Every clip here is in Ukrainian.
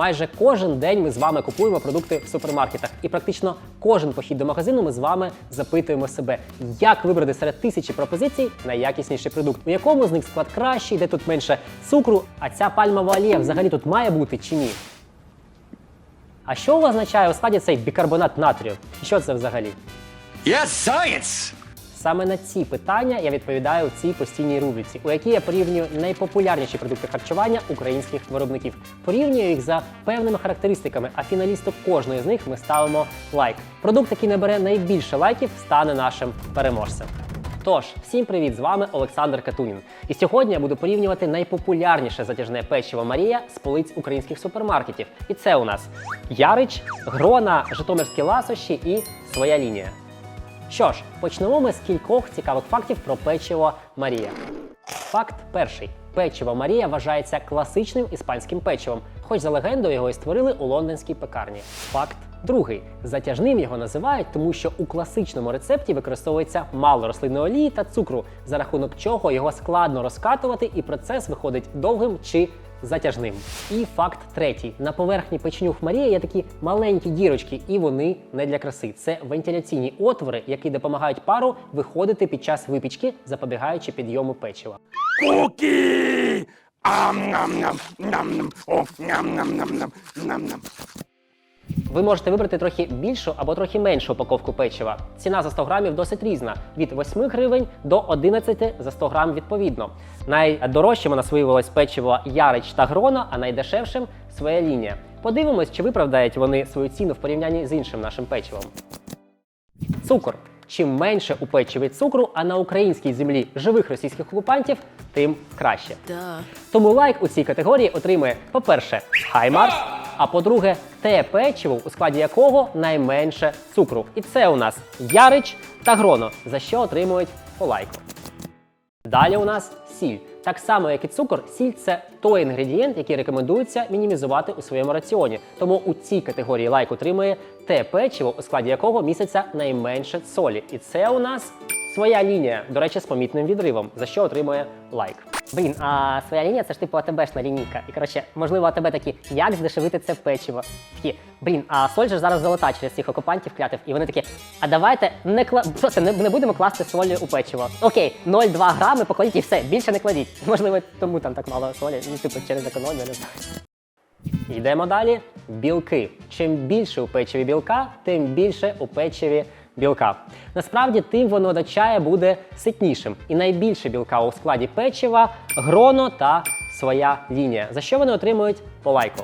Майже кожен день ми з вами купуємо продукти в супермаркетах, і практично кожен похід до магазину ми з вами запитуємо себе, як вибрати серед тисячі пропозицій найякісніший продукт, у якому з них склад кращий, де тут менше цукру, а ця пальмова олія взагалі тут має бути чи ні. А що означає у складі цей бікарбонат натрію? І Що це взагалі? Yes, science! Саме на ці питання я відповідаю у цій постійній рубриці, у якій я порівнюю найпопулярніші продукти харчування українських виробників. Порівнюю їх за певними характеристиками, а фіналісту кожної з них ми ставимо лайк. Продукт, який набере найбільше лайків, стане нашим переможцем. Тож, всім привіт! З вами Олександр Катунін. І сьогодні я буду порівнювати найпопулярніше затяжне печиво Марія з полиць українських супермаркетів. І це у нас Ярич, Грона, Житомирські ласощі і своя лінія. Що ж, почнемо ми з кількох цікавих фактів про печиво Марія. Факт перший: печиво Марія вважається класичним іспанським печивом, хоч за легендою його і створили у лондонській пекарні. Факт другий: затяжним його називають, тому що у класичному рецепті використовується мало рослинної олії та цукру, за рахунок чого його складно розкатувати, і процес виходить довгим чи затяжним. І факт третій: на поверхні печенюх Марія є такі маленькі дірочки, і вони не для краси. Це вентиляційні отвори, які допомагають пару виходити під час випічки, запобігаючи підйому печива. Кукі! Ам нам нам нам нам о ням Ви можете вибрати трохи більшу або трохи меншу упаковку печива. Ціна за 100 грамів досить різна від 8 гривень до 11 за 100 грам відповідно. Найдорожчим у нас виявилось печиво Ярич та Грона, а найдешевшим своя лінія. Подивимось, чи виправдають вони свою ціну в порівнянні з іншим нашим печивом. Цукор. Чим менше у печиві цукру, а на українській землі живих російських окупантів, тим краще. Тому лайк у цій категорії отримує, по-перше, Хаймарс, а по-друге, те печиво, у складі якого найменше цукру. І це у нас Ярич та Гроно, за що отримують по. Далі у нас сіль. Так само, як і цукор, сіль це той інгредієнт, який рекомендується мінімізувати у своєму раціоні. Тому у цій категорії лайк отримує те печиво, у складі якого міститься найменше солі. І це у нас своя лінія, до речі, з помітним відривом, за що отримує лайк. Блін, а своя лінія це ж типу АТБшна лінійка. І коротше, можливо, АТБ такі, як здешевити це печиво. Такі, блін, а соль же зараз золота через цих окупантів клятив. І вони такі, а давайте не кла... просто не, не будемо класти солі у печиво. Окей, 0,2 грами покладіть і все, більше не кладіть. Можливо, тому там так мало солі, ну типу через економію, не знаю. Йдемо далі. Білки. Чим більше у печиві білка, тим більше у печиві білка. Насправді, тим воно до чая буде ситнішим. І найбільше білка у складі печива гроно та своя лінія. За що вони отримують по лайку?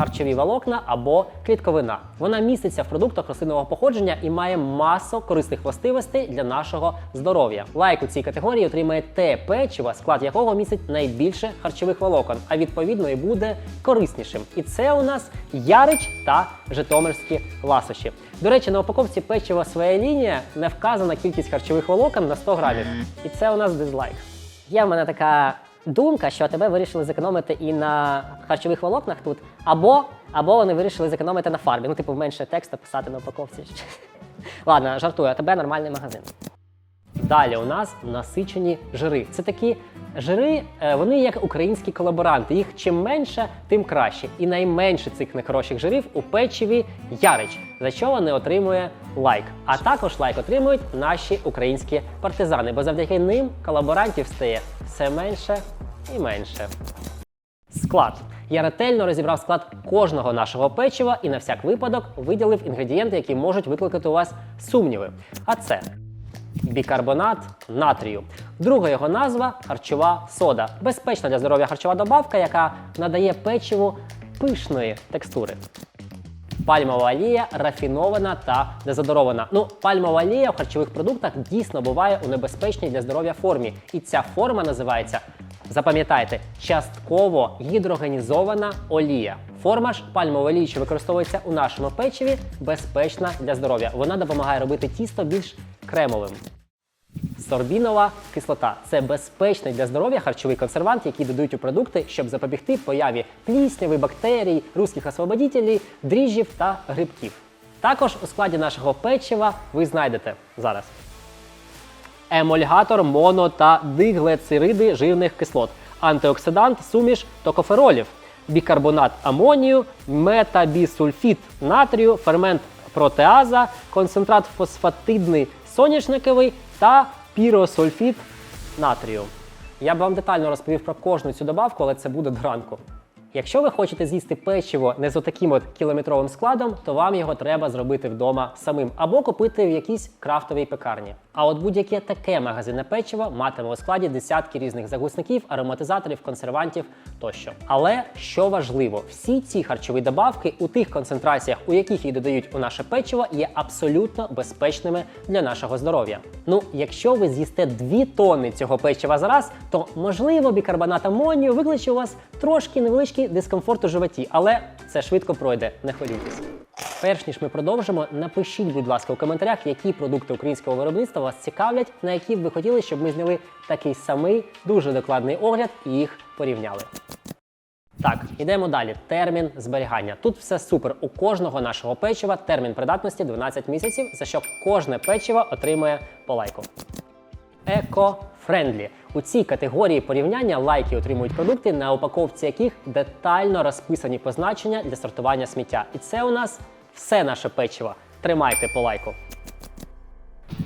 Харчові волокна або клітковина. Вона міститься в продуктах рослинного походження і має масу корисних властивостей для нашого здоров'я. Лайк у цій категорії отримає те печиво, склад якого містить найбільше харчових волокон, а відповідно і буде кориснішим. І це у нас ярич та житомирські ласощі. До речі, на упаковці печива своя лінія не вказана кількість харчових волокон на 100 грамів. І це у нас дизлайк. Є в мене така думка, що тебе вирішили зекономити і на харчових волокнах тут, або, або вони вирішили зекономити на фарбі. Ну, типу, менше тексту писати на упаковці. Ладно, жартую, а тебе нормальний магазин. Далі у нас насичені жири. Це такі жири, е, вони як українські колаборанти. Їх чим менше, тим краще. І найменше цих нехороших жирів у печиві ярич, за що вони отримує лайк. А також лайк отримують наші українські партизани, бо завдяки ним колаборантів стає все менше і менше. Склад. Я ретельно розібрав склад кожного нашого печива і на всяк випадок виділив інгредієнти, які можуть викликати у вас сумніви. А це бікарбонат натрію. Друга його назва харчова сода. Безпечна для здоров'я харчова добавка, яка надає печиву пишної текстури. Пальмова олія рафінована та дезодорована. Ну, пальмова олія в харчових продуктах дійсно буває у небезпечній для здоров'я формі. І ця форма називається, запам'ятайте, частково гідрогенізована олія. Форма ж пальмової що використовується у нашому печиві, безпечна для здоров'я. Вона допомагає робити тісто більш кремовим. Сорбінова кислота це безпечний для здоров'я харчовий консервант, який додають у продукти, щоб запобігти появі плісняви, бактерій, русських освободітелів, дріжджів та грибків. Також у складі нашого печива ви знайдете зараз емульгатор моно та диглецериди жирних кислот, антиоксидант, суміш токоферолів, бікарбонат амонію, метабісульфіт натрію, фермент протеаза, концентрат фосфатидний соняшниковий та піросульфіт натрію. Я б вам детально розповів про кожну цю добавку, але це буде до ранку. Якщо ви хочете з'їсти печиво не з отаким от кілометровим складом, то вам його треба зробити вдома самим або купити в якійсь крафтовій пекарні. А от будь-яке таке магазинне печиво матиме у складі десятки різних загусників, ароматизаторів, консервантів тощо. Але що важливо, всі ці харчові добавки у тих концентраціях, у яких їх додають у наше печиво, є абсолютно безпечними для нашого здоров'я. Ну, якщо ви з'їсте 2 тонни цього печива за раз, то можливо бікарбонат амонію викличе у вас трошки невеличкий дискомфорт у животі, але це швидко пройде, не хвилюйтесь. Перш ніж ми продовжимо, напишіть, будь ласка, у коментарях, які продукти українського виробництва вас цікавлять, на які б ви хотіли, щоб ми зняли такий самий дуже докладний огляд і їх порівняли. Так, йдемо далі. Термін зберігання. Тут все супер. У кожного нашого печива термін придатності 12 місяців, за що кожне печиво отримує по лайку. Еко-френдлі. У цій категорії порівняння лайки отримують продукти, на упаковці яких детально розписані позначення для сортування сміття. І це у нас все наше печиво. Тримайте по лайку.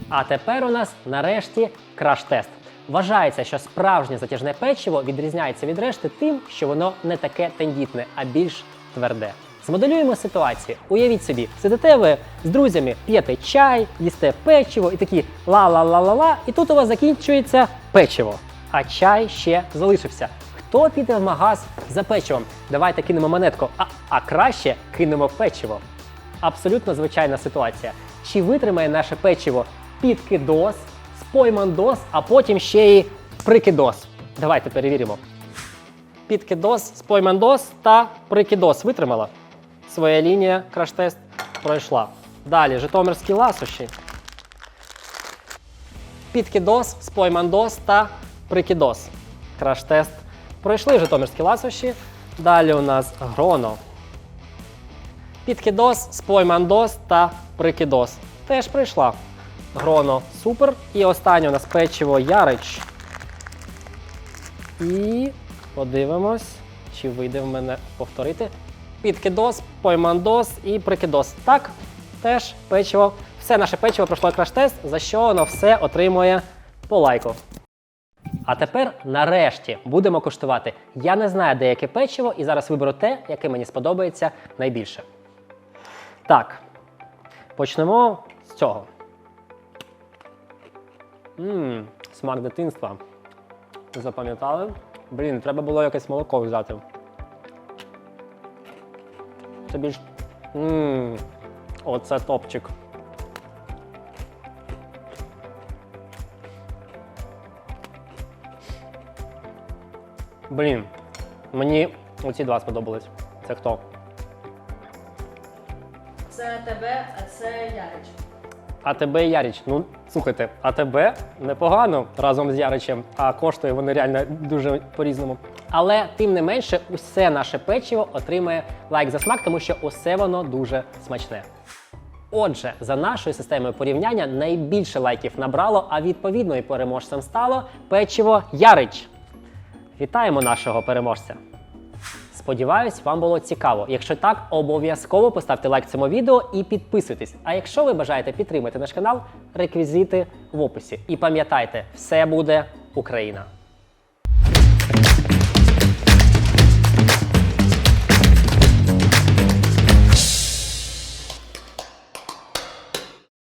А тепер у нас нарешті краш-тест. Вважається, що справжнє затяжне печиво відрізняється від решти тим, що воно не таке тендітне, а більш тверде. Змоделюємо ситуацію. Уявіть собі, сидите ви з друзями, п'єте чай, їсте печиво і такі ла-ла-ла-ла-ла, і тут у вас закінчується печиво. А чай ще залишився. Хто піде в магаз за печивом? Давайте кинемо монетку, а, а краще кинемо печиво. Абсолютно звичайна ситуація. Чи витримає наше печиво підкидос, споймандос, а потім ще й прикидос? Давайте перевіримо. Підкидос, споймандос та прикидос витримала. Своя лінія краш-тест пройшла. Далі Житомирські ласощі. Підкидос, споймандос та прикидос. Краш-тест пройшли Житомирські ласощі. Далі у нас гроно. Підкидос, споймандос та прикидос. Теж прийшла. Гроно супер. І останнє у нас печиво Ярич. І подивимось, чи вийде в мене повторити. Підкидос, поймандос і прикидос. Так, теж печиво. Все наше печиво пройшло краш-тест, за що воно все отримує по лайку. А тепер нарешті будемо куштувати. Я не знаю, де яке печиво, і зараз виберу те, яке мені сподобається найбільше. Так, почнемо з цього. Ммм, смак дитинства. Запам'ятали? Блін, треба було якесь молоко взяти. Це більш. Ммм, оце топчик. Блін, мені оці два сподобались. Це хто? Це тебе, а це Ярич. АТБ і Яріч. Ну, слухайте, АТБ непогано разом з Яричем, а коштує вони реально дуже по-різному. Але тим не менше, усе наше печиво отримає лайк за смак, тому що усе воно дуже смачне. Отже, за нашою системою порівняння найбільше лайків набрало, а відповідно і переможцем стало печиво Ярич. Вітаємо нашого переможця! Сподіваюсь, вам було цікаво. Якщо так, обов'язково поставте лайк цьому відео і підписуйтесь. А якщо ви бажаєте підтримати наш канал, реквізити в описі. І пам'ятайте, все буде Україна!